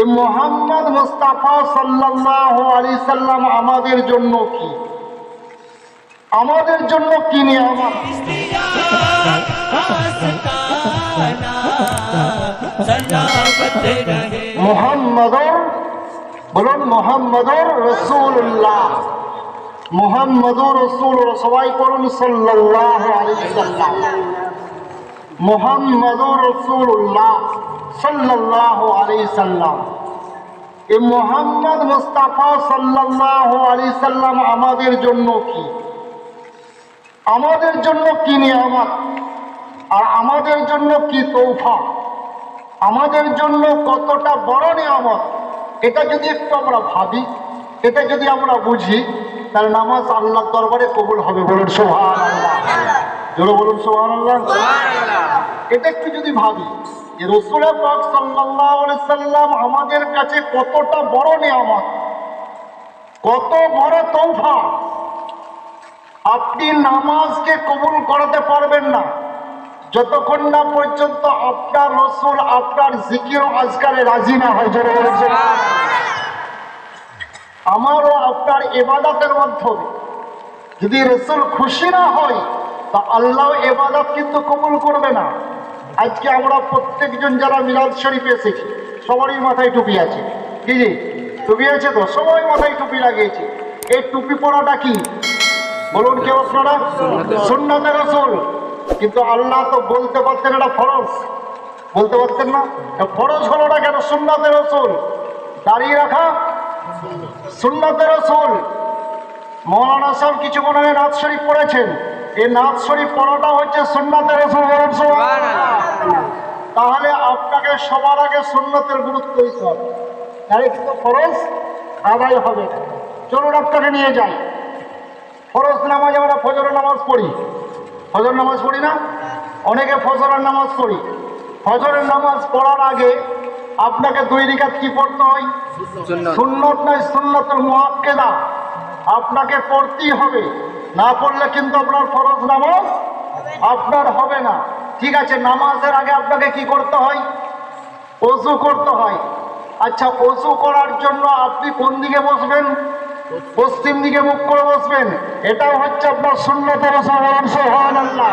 যে মোহাম্মদ মোস্তাফা সাল্লাহ আলি সাল্লাম আমাদের জন্য কি? আমাদের জন্য কি নিয়ে আমার মোহাম্মদর, বলুন মোহাম্মদর রসুল্লাহ মোহাম্মদুর রসুল সবাই করুন সাল্লাহ আলি সাল্লাম। মোহাম্মদুর রসুল্লাহ মোহাম্মদ আমাদের জন্য কি? আমাদের জন্য কি নিয়ামত? আর আমাদের জন্য কি তৌফা আমাদের জন্য কতটা বড় নিয়ামত? এটা যদি একটু আমরা ভাবি, এটা যদি আমরা বুঝি, তাহলে নামাজ আল্লাহ দরবারে কবুল হবে বলুন সোহান জোরে বলুন সোহান এটা একটু যদি ভাবি যে রসুল পাক সাল্লাহ সাল্লাম আমাদের কাছে কতটা বড় নিয়ামত কত বড় তৌফা। আপনি নামাজকে কবুল করাতে পারবেন না। যতক্ষণ না পর্যন্ত আপনার রসুল আপনার জিকির আজকালে রাজি না হয় জোরে বলুন সুবহানাল্লাহ। আমারও আপনার এবাদাতের মাধ্যমে যদি রসুল খুশি না হয় তা আল্লাহ এবাদত কিন্তু কবুল করবে না। আজকে আমরা প্রত্যেকজন যারা মিলাদ শরীফ এসেছি সবারই মাথায় টুপি আছে। কি জি টুপি আছে তো? সবাই মাথায় টুপি লাগিয়েছে। এই টুপি পরাটা কি? বলুন কেউ আপনারা? সুন্নাতে রসুল। কিন্তু আল্লাহ তো বলতে পারতেন এটা ফরজ। বলতে পারতেন না? ফরজ হলো না কেন? সুন্নাতে রসুল। দাঁড়িয়ে রাখা। সুন্নাতে রসুল। মৌলানা সাহেব কিছু মনে হয় নাথ শরীফ পড়েছেন? এই নাথ শরীফ পড়াটা হচ্ছে সুন্নাতে রসুল বলুন তাহলে আপনাকে সবার আগে সুন্নতের গুরুত্ব দিতে হবে। তাহলে কিন্তু ফরজ? আদায় হবে। চলুন আপনাকে নিয়ে যাই। ফরজ নামাজ আমরা ফজরের নামাজ পড়ি। ফজর নামাজ পড়ি না? অনেকে ফজরের নামাজ পড়ি। ফজরের নামাজ পড়ার আগে আপনাকে দুই রিকাত কি পড়তে হয়? সুন্নত নয় সুন্নতুল মুআক্কেদা। আপনাকে পড়তেই হবে। না পড়লে কিন্তু আপনার ফরজ নামাজ আপনার হবে না। ঠিক আছে, নামাজের আগে আপনাকে কি করতে হয়? অজু করতে হয়। আচ্ছা অজু করার জন্য আপনি কোন দিকে বসবেন? পশ্চিম দিকে মুখ করে বসবেন। এটাও হচ্ছে আপনার সুন্নতের আল্লাহ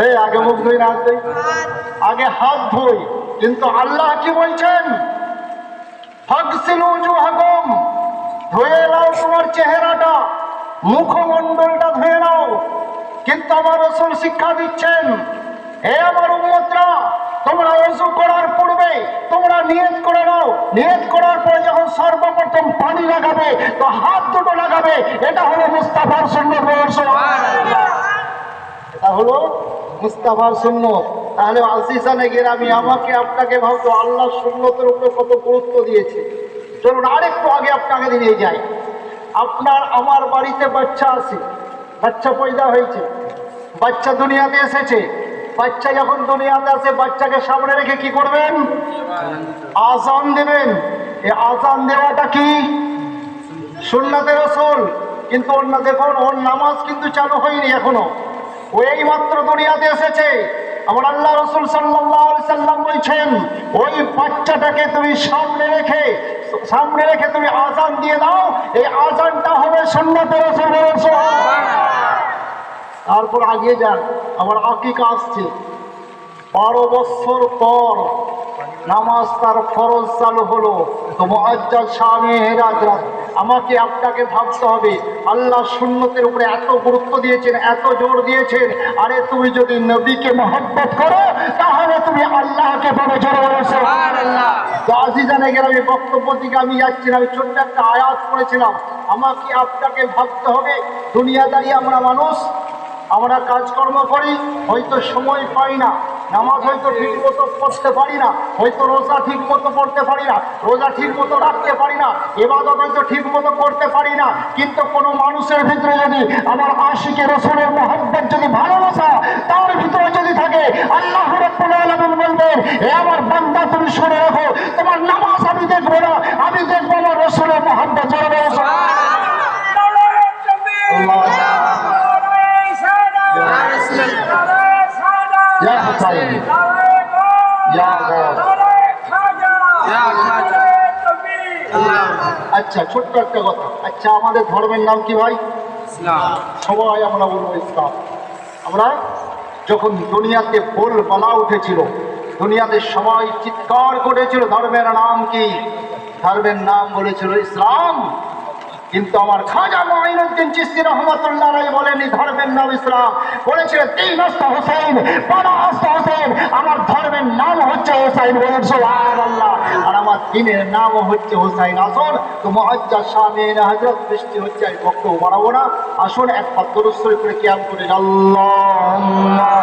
এই আগে মুখ ধুই না হাত আগে হাত ধুই, কিন্তু আল্লাহ কি বলছেন? ধুয়ে নাও তোমার চেহারাটা ধুয়ে নাও। কিন্তু আমার রসুল শিক্ষা দিচ্ছেন আমার উম্মতরা, তোমরা করার পূর্বে, তোমরা নিয়ত করে নাও। নিয়ত করার পরে যখন সর্বপ্রথম পানি লাগাবে, তো হাত দুটো লাগাবে, এটা হলো মুস্তাফার হলো মুস্তাফার শূন্য তাহলে আসিসানে গেরামি আমাকে, আপনাকে ভাবতো আল্লাহ সুন্নতের উপরে কত গুরুত্ব দিয়েছে। চলুন, আরেকটু আগে আপনাকে নিয়ে যাই। আপনার, আমার বাড়িতে বাচ্চা আছে। বাচ্চা পয়দা হয়েছে। বাচ্চা দুনিয়াতে এসেছে। বাচ্চা যখন দুনিয়াতে আসে বাচ্চাকে সামনে রেখে কি করবেন? আজান দেবেন। এই আজান দেওয়াটা কি? সুন্নাতে রসুল। কিন্তু ওর না দেখুন, ওর নামাজ কিন্তু চালু হয়নি এখনও। ও এই মাত্র দুনিয়াতে এসেছে। আমার আল্লাহ রসুল সাল্লাম বলছেন ওই বাচ্চাটাকে তুমি সামনে রেখে সামনে রেখে তুমি আজান দিয়ে দাও। এই আজানটা হবে রসুল তারপর আগিয়ে যান। আমার আকিকা আসছে। বারো বছর পর নামাজ তার ফরজ চালু হলো। তো স্বামী আমাকে আপনাকে ভাবতে হবে আল্লাহ সুন্নতের উপরে এত গুরুত্ব দিয়েছেন এত জোর দিয়েছেন আরে তুমি যদি নবীকে মহব্বত করো তাহলে তুমি আল্লাহকে পাবে জোরে বলো সুবহানাল্লাহ। তো আজিজানে গেলে আমি বক্তব্য দিকে আমি যাচ্ছি না আমি ছোট্ট একটা আয়াত করেছিলাম আমাকে আপনাকে ভাবতে হবে দুনিয়াদারি আমরা মানুষ আমরা কাজকর্ম করি হয়তো সময় পাই না। নামাজ হয়তো ঠিক মতো পড়তে পারি না, হয়তো রোজা ঠিক মতো পড়তে পারি না, রোজা ঠিক মতো রাখতে পারি না এবাদত হয়তো ঠিক মতো করতে পারি না, কিন্তু কোনো মানুষের ভিতরে যদি আমার আশিকে রসুলের মহব্বত যদি ভালোবাসা, তার ভিতরে যদি থাকে, আল্লাহ আলামিন বলবেন, এ আমার বান্দা, তুমি শুনে রাখো, তোমার নামাজ আমি দেখব না, আমি দেখব আমার রসুলের মহব্বত জোরে বলো ইয়া হুসাইন ইয়া আচ্ছা ছোট্ট একটা কথা। আচ্ছা আমাদের ধর্মের নাম কি ভাই? সবাই আমরা বলব ইসলাম। আমরা যখন দুনিয়াতে বল বলা উঠেছিল দুনিয়াতে সবাই চিৎকার করেছিল ধর্মের নাম কি? ধর্মের নাম বলেছিল ইসলাম। কিন্তু আমার খাজা মঈনুদ্দিন চিস্তি রহমতুল্লাহ বলেনি ধর্মের নাম ইসলাম। বলেছিলেন তিন আস্তা হোসেন পাঁচ আস্তা হোসেন, আমার ধর্মের নাম হচ্ছে হোসাইন বলেন, সুবহানাল্লাহ। আর আমার দিনের নামও হচ্ছে হোসাইন আসুন, তো মহাজ্জা শামিন হজরত বৃষ্টি হচ্ছে, আমি বক্তব্য বাড়াবো না। আসুন, এক পদ্মরস্বরী করে কিয়াম করে। আল্লাহ